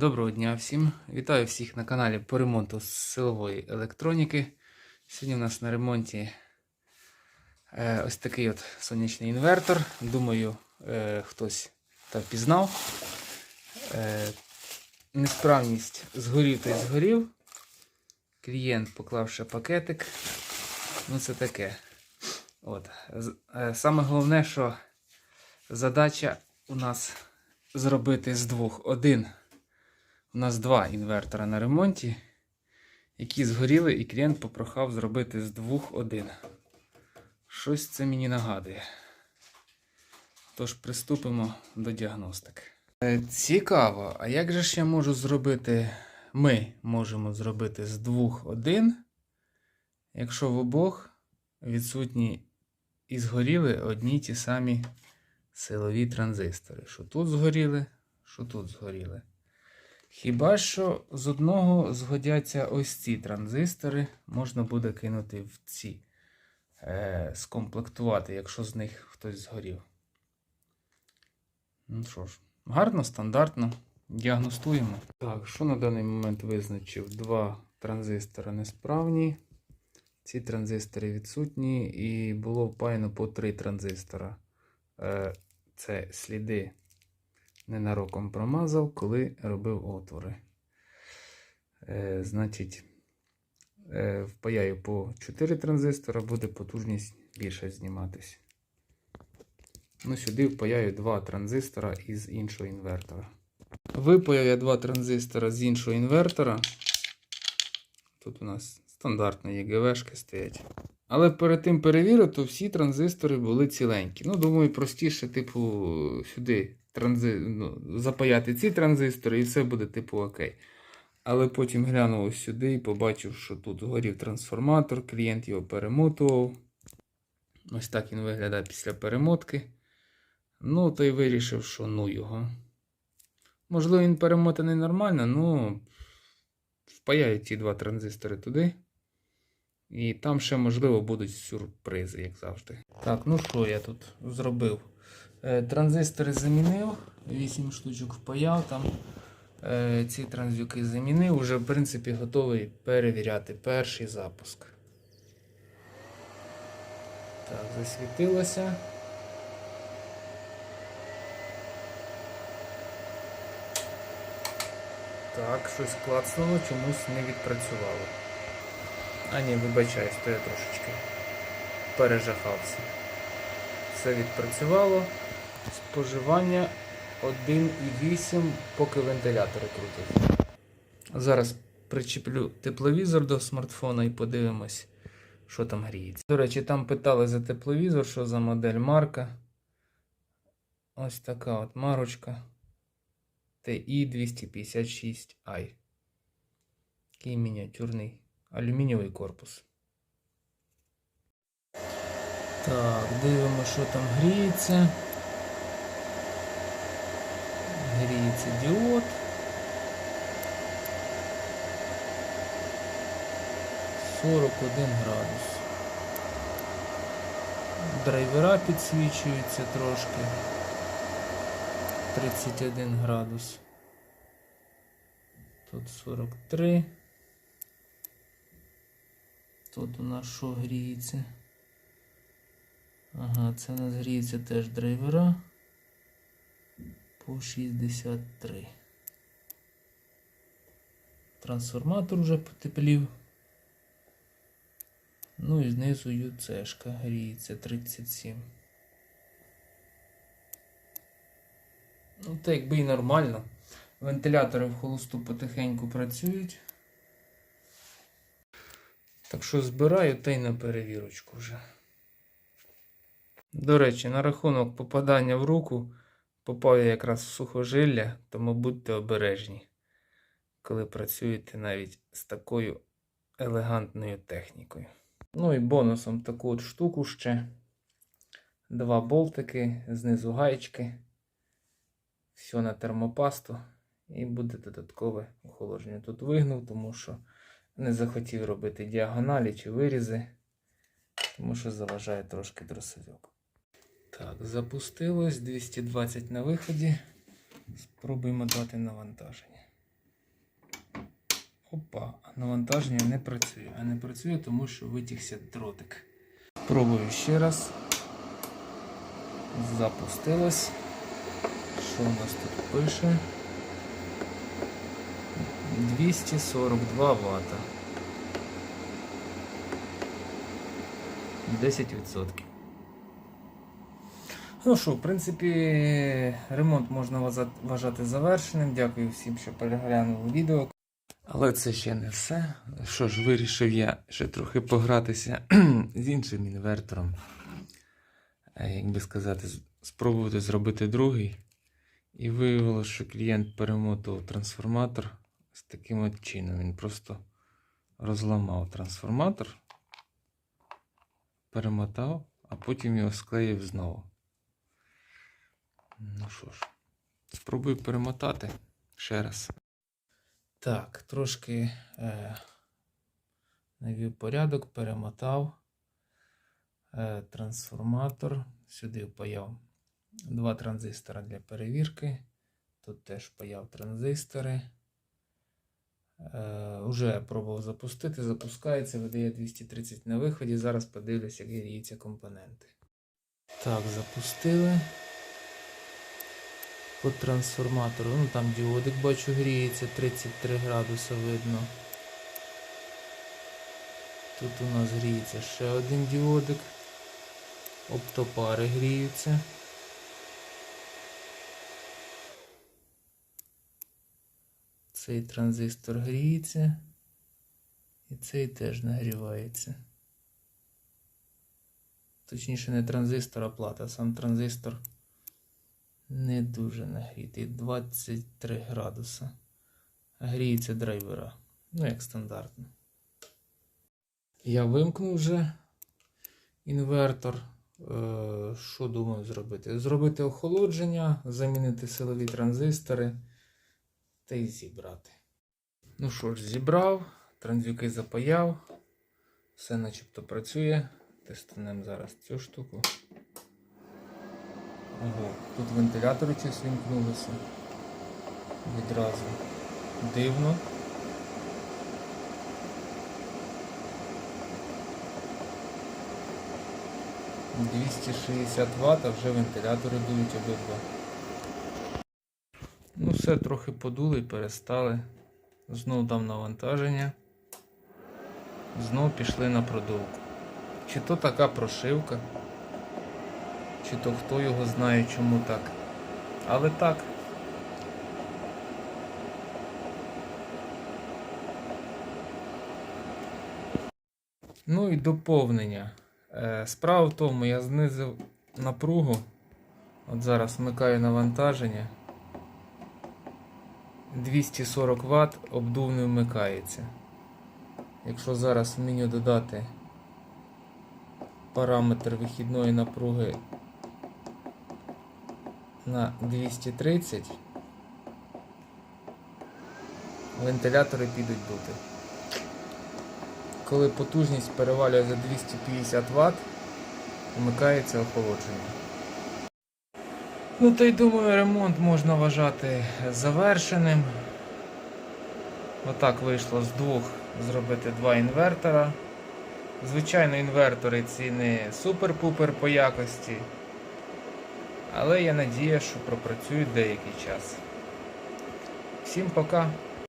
Доброго дня всім! Вітаю всіх на каналі по ремонту силової електроніки. Сьогодні у нас на ремонті е, ось такий от сонячний інвертор. Думаю, е, хтось та впізнав. Е, несправність згорів та й згорів. Клієнт поклав ще пакетик. Ну, це таке. От. Саме головне, що задача у нас зробити з двох один. У нас два інвертора на ремонті, які згоріли, і клієнт попрохав зробити з двох один. Щось це мені нагадує. Тож приступимо до діагностики. Е, Цікаво, а як же ж я можу зробити? Ми можемо зробити з двох один, якщо в обох відсутні і згоріли одні ті самі силові транзистори. Що тут згоріли, що тут згоріли. Хіба що з одного згодяться ось ці транзистори, можна буде кинути в ці, е, скомплектувати, якщо з них хтось згорів. Ну що ж, гарно, стандартно. Діагностуємо. Так, що на даний момент визначив? Два транзистори несправні. Ці транзистори відсутні, і було впаяно по три транзистора. Е, це сліди ненароком промазав, коли робив отвори. Е, значить, е, впаяю по 4 транзистора, буде потужність більше зніматись. Ну, сюди впаяю 2 транзистора із іншого інвертора. Випаяв я 2 транзистора з іншого інвертора. Тут у нас стандартні ЄГВшки стоять. Але перед тим перевірив, то всі транзистори були ціленькі. Ну, думаю, простіше, типу, сюди транзи... ну, запаяти ці транзистори і все буде, типу, окей. Але потім глянув ось сюди і побачив, що тут горів трансформатор, клієнт його перемотував. Ось так він виглядає після перемотки. Ну, то й вирішив, що ну його. Можливо, він перемотаний нормально, ну впаяю ці два транзистори туди. І там ще, можливо, будуть сюрпризи, як завжди. Так, ну що я тут зробив? Е, транзистори замінив, 8 штучок впаяв там. Е, ці транзюки замінив, вже в принципі готовий перевіряти перший запуск. Так, засвітилося. Так, щось клацнуло, чомусь не відпрацювало. А ні, вибачаюсь, то я трошечки пережахався. Все відпрацювало. Споживання 1,8, поки вентилятори крутять. Зараз причеплю тепловізор до смартфона і подивимось, що там гріється. До речі, там питали за тепловізор, що за модель марка. Ось така от марочка. TI 256i. Такий мініатюрний алюмінієвий корпус. Так, дивимося, що там гріється. Діод. Сорок один градус. Драйвера підсвічуються трошки. 31 градус. Тут 43. Тут у нас що гріється? Ага, це у нас гріється теж драйвера. По 63. Трансформатор вже потеплів. Ну і знизу ЮЦшка гріється 37. Ну, так якби і нормально. Вентилятори в холосту потихеньку працюють. Так що збираю та й на перевірочку вже. До речі, на рахунок попадання в руку попав я якраз в сухожилля, тому будьте обережні, коли працюєте навіть з такою елегантною технікою. Ну і бонусом таку от штуку ще. Два болтики, знизу гаєчки. Все на термопасту. І буде додаткове охолодження. Тут вигнув, тому що не захотів робити діагоналі чи вирізи, тому що заважає трошки дросовик. Так, запустилось 220 на виході. Спробуємо дати навантаження. Опа, навантаження не працює. А не працює, тому що витягся дротик. Пробую ще раз. Запустилось. Що у нас тут пише? 242 Вт. 10%. Ну що, в принципі, ремонт можна вважати- завершеним. Дякую всім, що переглянули відео. Але це ще не все. Що ж, вирішив я ще трохи погратися з іншим інвертором. Е, Як би сказати, спробувати зробити другий. І виявилося, що клієнт перемотував трансформатор з таким от чином. Він просто розламав трансформатор, перемотав, а потім його склеїв знову. Ну що ж, спробую перемотати ще раз. Так, трошки е, навів порядок, перемотав е, трансформатор. Сюди впаяв два транзистора для перевірки. Тут теж впаяв транзистори. Е, уже пробував запустити, запускається, видає 230 на виході. Зараз подивлюсь, як гріються компоненти. Так, запустили. По трансформатору. Ну там діодик бачу гріється, 33 градуса видно. Тут у нас гріється ще один діодик. Оптопари гріються. Цей транзистор гріється. І цей теж нагрівається. Точніше, не транзистор, а плата. Сам транзистор не дуже нагрітий. 23 градуса. Гріється драйвера. Ну, як стандартно. Я вимкнув вже інвертор. Е, Що думаю зробити? Зробити охолодження, замінити силові транзистори та й зібрати. Ну що ж, зібрав, транзюки запаяв. Все начебто працює. Тестанемо зараз цю штуку. Ого, тут вентилятори щось вімкнулися. Відразу. Дивно. «260 Вт, а вже вентилятори дують обидва. Ну все, трохи подули і перестали. Знов дам навантаження. Знов пішли на продувку. Чи то така прошивка, чи то хто його знає, чому так. Але так. Ну і доповнення. Е, Справа в тому, я знизив напругу. От зараз вмикаю навантаження. 240 Вт обдув не вмикається. Якщо зараз в меню додати параметр вихідної напруги на 230, вентилятори підуть дути. Коли потужність перевалює за 250 Вт, вмикається охолодження. Ну, то й думаю, ремонт можна вважати завершеним. Отак вийшло з двох зробити два інвертора. Звичайно, інвертори ці не супер-пупер по якості. Але я надію, що пропрацюють деякий час. Всім пока!